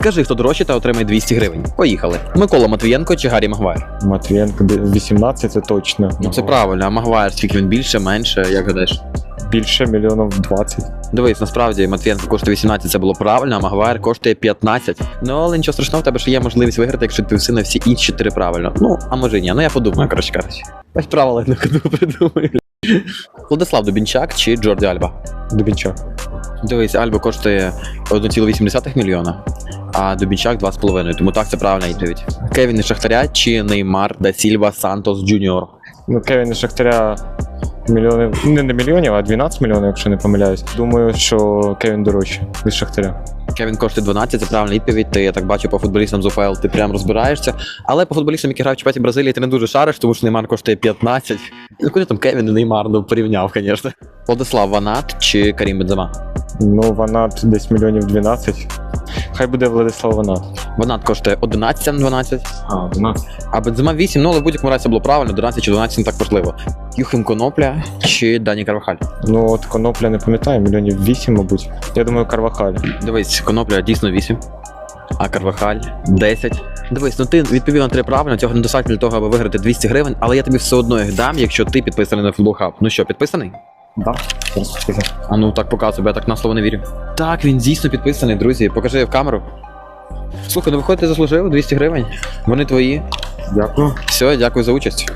Скажи, хто дорожче та отримає 200 гривень. Поїхали. Микола Матвієнко чи Гаррі Магуайр? Матвієнко де- 18 це точно. Ну це правильно, а Магуайр скільки він більше, менше, як гадаєш? Більше мільйонів 20. Дивись, насправді Матвієнко коштує 18, це було правильно, а Магуайр коштує 15. Ну але нічого страшного, в тебе ще є можливість виграти, якщо ти відповіси на всі інші чотири правильно. Ну, а може ні, ну я подумаю, коротше кажучи. Ось правила на ходу придумаю. Владислав Дубінчак чи Джорді Альба? Дубінчак. Дивись, Альба коштує 1,8 мільйона, а Дубінчак 2,5, тому так це правильна відповідь. Кевін із Шахтаря чи Неймар да Сільва Сантос Джуніор? Ну, Кевін із Шахтаря мільйонів. Не, не мільйонів, а 12 мільйонів, якщо не помиляюсь. Думаю, що Кевін дорожче від Шахтаря. Кевін коштує 12, це правильна відповідь. Ти, я так бачу, по футболістам з УПЛ ти прям розбираєшся. Але по футболістам, які грають в чемпіонаті Бразилії, ти не дуже шариш, тому що Неймар коштує 15. Ну куди там Кевін і Неймар ну, порівняв, звісно. Владислав Ванат чи Карім Бензема? Ну, Ванат десь мільйонів 12. Хай буде Владислав Ванат. Ванат коштує 11 а не 12, А, 12. а Бензема 8, ну але в будь-якому разі це було правильно, 11 чи 12 не так важливо. Юхим Конопля чи Дані Карвахаль? Ну, от Конопля не пам'ятаю, мільйонів 8, мабуть. Я думаю, Карвахаль. Дивись, Конопля дійсно 8, а Карвахаль 10. Дивись, ну ти відповів на три правильно, цього недостатньо для того, аби виграти 200 гривень, але я тобі все одно їх дам, якщо ти підписаний на Футбол Хаб. Ну що, підписаний? Да. А ну так показуй, бо я так на слово не вірю. Так, він дійсно підписаний, друзі. Покажи в камеру. Слухай, ну виходить, ти заслужив 200 гривень. Вони твої. Дякую. Все, дякую за участь.